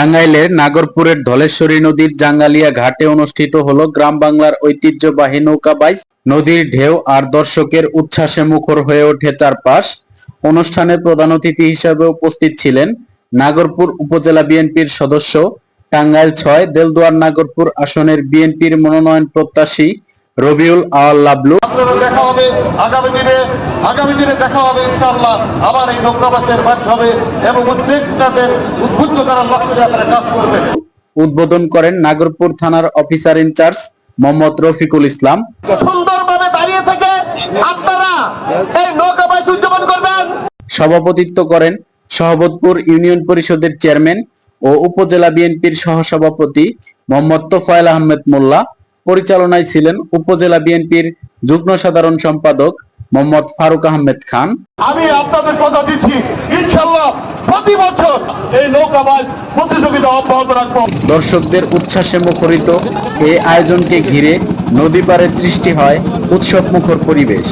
টাঙ্গাইলের নাগরপুরের ধলেশ্বরী নদীর জাঙ্গালিয়া ঘাটে অনুষ্ঠিত হল গ্রাম বাংলার ঐতিহ্যবাহী নৌকাবাইজ নদীর ঢেউ আর দর্শকের উচ্ছ্বাসে মুখর হয়ে ওঠে চারপাশ। অনুষ্ঠানে প্রধান অতিথি হিসাবে উপস্থিত ছিলেন নাগরপুর উপজেলা বিএনপির সদস্য, টাঙ্গাইল ছয়, দেলদুয়ার নাগরপুর আসনের বিএনপির মনোনয়ন প্রত্যাশী রবিউল আওয়াল লাবলু। দেখা হবে আগামী দিনে আগামী দিনে দেখা হবে ইনশাআল্লাহ। আবার এই মাধ্যমে এবং উদ্বেগটাদের উদ্বুদ্ধ করার লক্ষ্যে আপনারা কাজ করবেন। উদ্বোধন করেন নাগরপুর থানার officer in charge Mohammad Rafiqul Islam. সুন্দরভাবে দাঁড়িয়ে থেকে আপনারা এই নৌকাবাস উদযাপন করবেন। সভাপতিত্ব করেন সহবতপুর ইউনিয়ন পরিষদের চেয়ারম্যান ও উপজেলা বিএনপির সহসভাপতি মোহাম্মদ তোফায়েল আহমেদ মোল্লা। পরিচালনায় ছিলেন উপজেলা বিএনপির যুগ্ম সাধারণ সম্পাদক মোহাম্মদ ফারুক আহমেদ খান। আমি আপনাদের কথা দিচ্ছি ইনশাল্লাহ প্রতি বছর এই নৌকাবাজ প্রতিযোগিতা অব্যাহত রাখব। দর্শকদের উচ্ছ্বাসে মুখরিত এই আয়োজনকে ঘিরে নদী পাড়ে সৃষ্টি হয় উৎসব মুখর পরিবেশ।